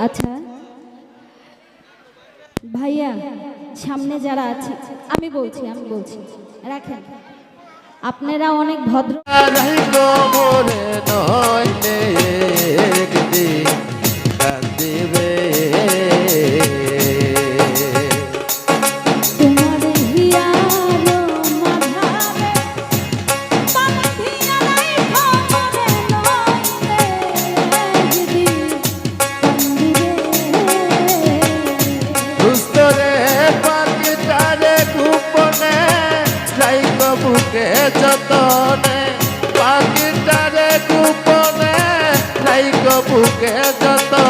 আচ্ছা। ভাইয়া সামনে যারা আছে আমি বলছি আমি বলছি রাখেন। আপনারা অনেক ভদ্র বুকে যতনে পাখিটারে গোপনে রাইলো বুকে যতনে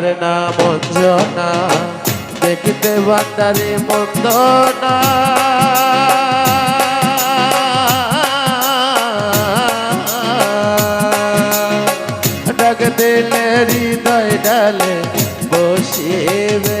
পাখিটার না বঞ্জনা দেখিতে বান্দারে মন্দ না ডাক দিলে হৃদয় ডালে বসিবে।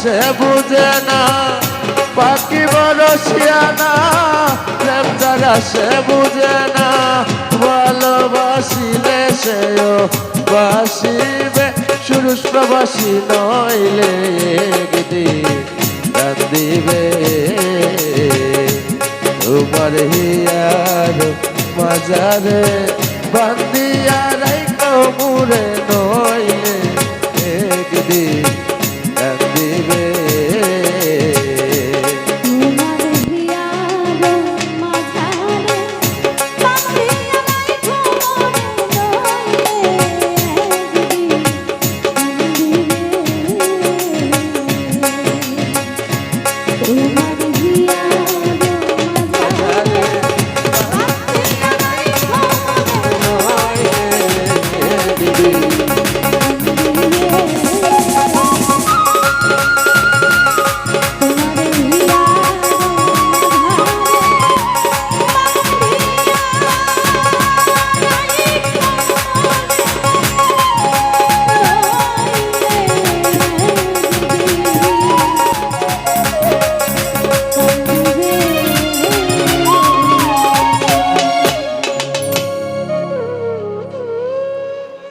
সে বুঝে না পাখি বরসিয়ানা প্রেম তারা সে বুঝে না, ভালোবাসিলে সেও বাসিবে সুরুষ প্রবাসী নইলে একদিন কান্দিবে। তোমার হিয়ার মাজারে বান্দিয়া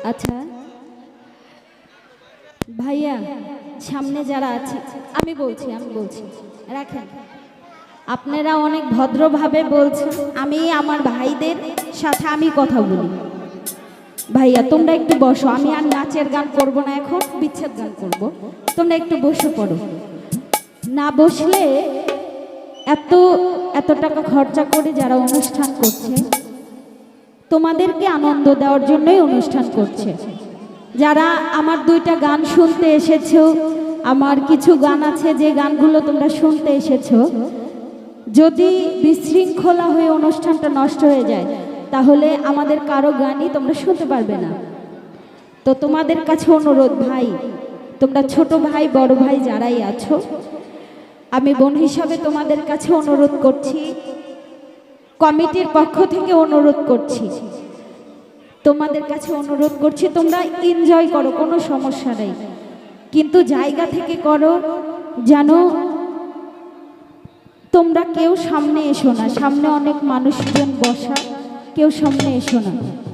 আচ্ছা। ভাইয়া, সামনে যারা আছে, আমি বলছি আমি বলছি, রাখেন। আপনারা অনেক ভদ্রভাবে বলছেন, আমি আমার ভাইদের সাথে আমি কথা বলি। ভাইয়া, তোমরা একটু বসো, আমি আর নাচের গান করব না এখন, বিচ্ছেদ গান করব। তোমরা একটু বসে পড়ো। না বসলে এত এত টাকা খরচা করে যারা অনুষ্ঠান করছে তোমাদেরকে আনন্দ দেওয়ার জন্যই অনুষ্ঠান করছে। যারা আমার দুইটা গান শুনতে এসেছ, আমার কিছু গান আছে যে গানগুলো তোমরা শুনতে এসেছ, যদি বিশৃঙ্খলা হয়ে অনুষ্ঠানটা নষ্ট হয়ে যায়, তাহলে আমাদের কারও গানই তোমরা শুনতে পারবে না। তো তোমাদের কাছে অনুরোধ, ভাই, তোমরা ছোট ভাই, বড় ভাই যারাই আছো, আমি বোন হিসাবে তোমাদের কাছে অনুরোধ করছি কমিটির পক্ষ থেকে অনুরোধ করছি। তোমাদের কাছে অনুরোধ করছি, তোমরা এনজয় করো, কোনো সমস্যা নেই। কিন্তু জায়গা থেকে করো, যেন তোমরা কেউ সামনে এসো না। সামনে অনেক মানুষজন বসা, কেউ সামনে এসো না।